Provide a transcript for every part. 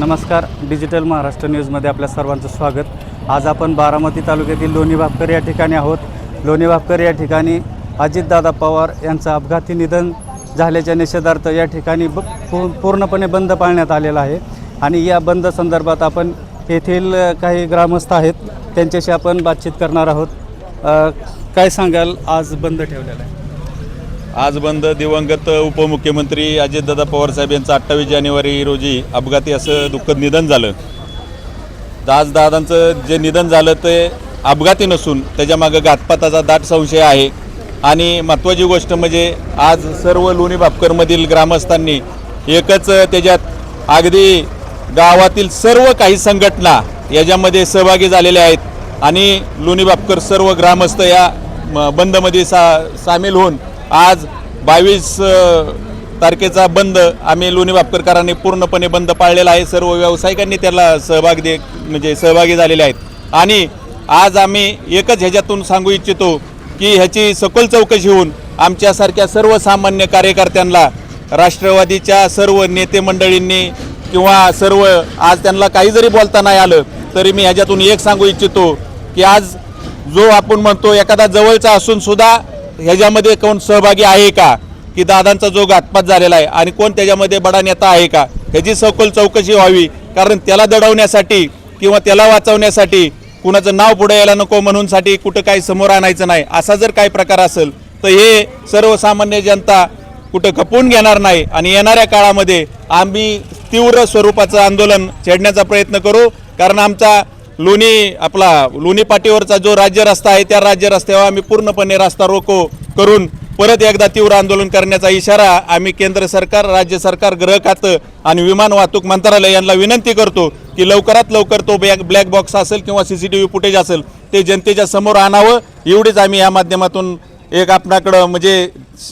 नमस्कार. डिजिटल महाराष्ट्र न्यूजमध्ये आपल्या सर्वांचं स्वागत. आज आपण बारामती तालुक्यातील लोणी भापकर या ठिकाणी आहोत. लोणी भापकर या ठिकाणी अजितदादा पवार यांचं अपघाती निधन झाल्याच्या निषेधार्थ या ठिकाणी ब पूर्णपणे बंद पाळण्यात आलेला आहे. आणि या बंद संदर्भात आपण येथील काही ग्रामस्थ आहेत. त्यांच्याशी आपण बातचीत करणार आहोत. काय सांगाल? आज बंद ठेवलेला आहे. आज बंद दिवंगत उपमुख्यमंत्री अजितदादा पवारसाहेब यांचं अठ्ठावीस जानेवारी रोजी अपघाती असं दुःखद निधन झालं. दास दादांचं जे निधन झालं ते अपघाती नसून त्याच्यामागं घातपाताचा दाट संशय आहे. आणि महत्त्वाची गोष्ट म्हणजे आज सर्व लोणी भापकरमधील ग्रामस्थांनी एकच त्याच्यात अगदी गावातील सर्व काही संघटना याच्यामध्ये सहभागी झालेल्या आहेत. आणि लोणी भापकर सर्व ग्रामस्थ या म, बंदमध्ये सा सामील होऊन आज बावीस तारखेचा बंद. आम्ही लोणी बापकरकरांनी पूर्णपणे बंद पाळलेला आहे. सर्व व्यावसायिकांनी त्याला सहभाग दे म्हणजे सहभागी झालेले आहेत. आणि आज आम्ही एकच ह्याच्यातून सांगू इच्छितो की ह्याची सखोल चौकशी होऊन आमच्यासारख्या सर्वसामान्य कार्यकर्त्यांना राष्ट्रवादीच्या सर्व नेते मंडळींनी किंवा सर्व आज त्यांना काही जरी बोलता नाही आलं तरी मी ह्याच्यातून एक सांगू इच्छितो की आज जो आपण म्हणतो एखादा जवळचा असून सुद्धा ह्याच्यामध्ये कोण सहभागी आहे का? की दादांचा जो घातपात झालेला आहे आणि कोण त्याच्यामध्ये बडा नेता आहे का? ह्याची सखोल चौकशी व्हावी. कारण त्याला दडवण्यासाठी किंवा त्याला वाचवण्यासाठी कुणाचं नाव पुढे यायला नको म्हणूनसाठी कुठं काही समोर आणायचं नाही. असा जर काही प्रकार असेल तर हे सर्वसामान्य जनता कुठं खपवून घेणार नाही आणि येणाऱ्या काळामध्ये आम्ही तीव्र स्वरूपाचं आंदोलन छेडण्याचा प्रयत्न करू. कारण आमचा लोणी आपला लोणी पाटीवरचा जो राज्य रस्ता आहे त्या राज्य रस्त्यावर आम्ही पूर्णपणे रस्ता रोको करून परत एकदा तीव्र आंदोलन करण्याचा इशारा आम्ही केंद्र सरकार राज्य सरकार गृह खातं आणि विमान वाहतूक मंत्रालय यांना विनंती करतो की लवकरात लवकर तो ब्लॅक ब्लॅक बॉक्स असेल किंवा C C T V footage असेल ते जनतेच्या समोर आणावं. एवढीच आम्ही या माध्यमातून एक आपणाकडं म्हणजे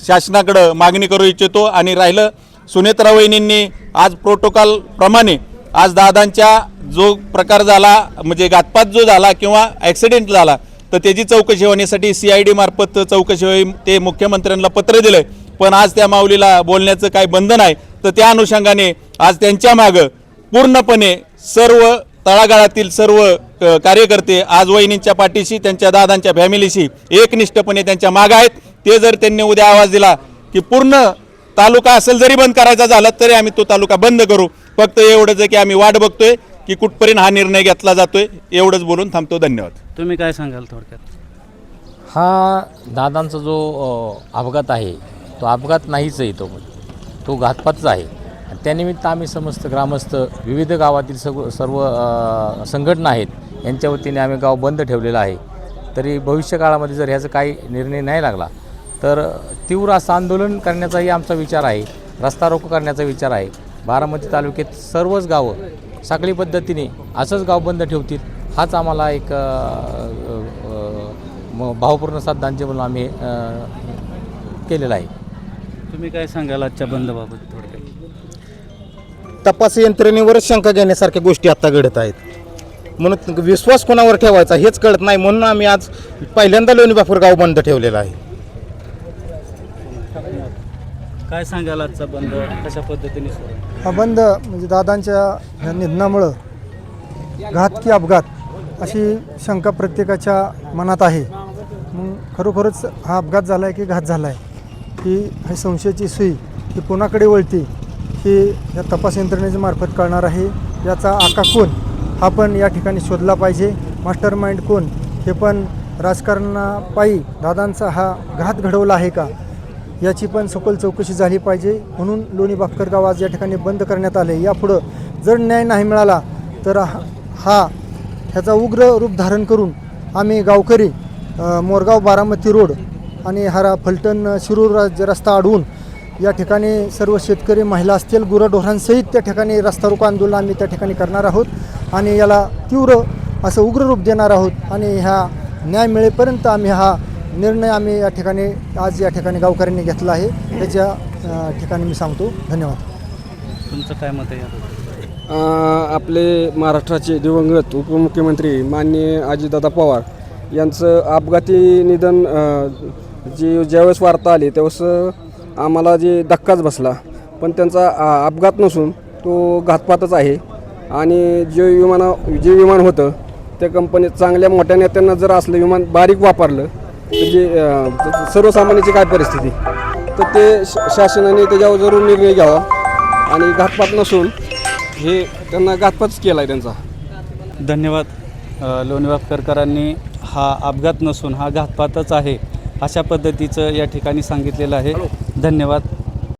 शासनाकडं मागणी करू इच्छितो. आणि राहिलं सुनेत्रा वहिनींनी आज प्रोटोकॉलप्रमाणे आज दादांच्या जो प्रकार झाला म्हणजे घातपात जो झाला किंवा ॲक्सिडेंट झाला तर त्याची चौकशी होण्यासाठी सी आय डी मार्फत चौकशी होई ते मुख्यमंत्र्यांना पत्र दिलंय. पण आज त्या माऊलीला बोलण्याचं काय बंधन आहे. तर त्या अनुषंगाने आज त्यांच्या मागं पूर्णपणे सर्व तळागाळातील सर्व कार्यकर्ते आज वहिनींच्या पाठीशी त्यांच्या दादांच्या फॅमिलीशी एकनिष्ठपणे त्यांच्या मागं आहेत. ते जर त्यांनी उद्या आवाज दिला की पूर्ण तालुका असेल जरी बंद करायचा झाला तरी आम्ही तो तालुका बंद करू. फक्त एवढंच आहे की आम्ही वाट बघतोय. की कुठपर्यंत हा निर्णय घेतला जातोय एवढंच बोलून थांबतो. धन्यवाद. तुम्ही काय सांगाल थोडक्यात? हा दादांचा जो अ, अपघात आहे तो अपघात नाहीच आहे तो. तो घातपातचा आहे. आणि त्यानिमित्त आम्ही समस्त ग्रामस्थ विविध गावातील सग सर्व अ, संघटना आहेत यांच्या वतीने आम्ही गाव बंद ठेवलेलं आहे. तरी भविष्य काळामध्ये जर ह्याचा काही निर्णय नाही लागला तर तीव्र असं आंदोलन करण्याचाही आमचा विचार आहे रस्ता रोको करण्याचा विचार आहे. बारामती तालुक्यात सर्वच गावं साखळी पद्धतीने असंच गाव बंद ठेवतील हाच आम्हाला एक भावपूर्ण श्रद्धांजली म्हणून आम्ही केलेलं आहे. तुम्ही काय सांगाल आजच्या बंदबाबत थोडक्यात? तपास यंत्रणेवरच शंका घेण्यासारख्या गोष्टी आता घडत आहेत. म्हणून विश्वास कोणावर ठेवायचा हेच कळत नाही म्हणून आम्ही आज पहिल्यांदा लोणी बापूर गाव बंद ठेवलेलं आहे. काय सांगाल आजचा बंद? कशा पद्धतीने सुरू? हा बंद म्हणजे दादांच्या ह्या निधनामुळं घात की अपघात अशी शंका प्रत्येकाच्या मनात आहे. मग खरोखरच हा अपघात झाला आहे की घात झाला आहे की हे संशयाची सुई ही कोणाकडे वळते हे या तपास यंत्रणेच्या मार्फत कळणार आहे. याचा आका कोण? हा पण या ठिकाणी शोधला पाहिजे. मास्टर माइंड कोण? हे पण राजकारणापायी दादांचा हा घात घडवला आहे का? याची पण सखोल चौकशी झाली पाहिजे. म्हणून लोणी बापकर गाव आज या ठिकाणी बंद करण्यात आले. यापुढं जर न्याय नाही मिळाला तर हा हा ह्याचा उग्र रूप धारण करून आम्ही गावकरी मोरगाव बारामती रोड आणि हरा फलटण शिरूर रस्ता अडवून या ठिकाणी सर्व शेतकरी महिला असतील गुरढोरांसहित त्या ठिकाणी रस्ता रोको आंदोलन आम्ही त्या ठिकाणी करणार आहोत आणि याला तीव्र असं उग्र रूप देणार आहोत आणि ह्या न्याय मिळेपर्यंत आम्ही हा निर्णय आम्ही या ठिकाणी आज या ठिकाणी गावकऱ्यांनी घेतला आहे. त्याच्या ठिकाणी मी सांगतो. धन्यवाद. तुमचं काय मत आहे आपले महाराष्ट्राचे दिवंगत उपमुख्यमंत्री माननीय अजितदादा पवार यांचं अपघाती निधन जी ज्यावेळेस वार्ता आली त्यावेळेस आम्हाला जे धक्काच बसला. पण त्यांचा अपघात नसून तो घातपातच आहे. आणि जे विमाना जे विमान होतं त्या कंपनीत चांगल्या मोठ्या नेत्यांना जर असलं विमान बारीक वापरलं तर जे अं, त- सर्वसामान्याची काय परिस्थिती? तर ते शासनाने त्याच्यावर जरूर निर्णय घ्यावा आणि घातपात नसून हे त्यांना घातपातच केला आहे त्यांचा. धन्यवाद. अ, लोणी वापकरकरांनी हा अपघात नसून हा घातपातच आहे अशा पद्धतीचं या ठिकाणी सांगितलेलं आहे. धन्यवाद.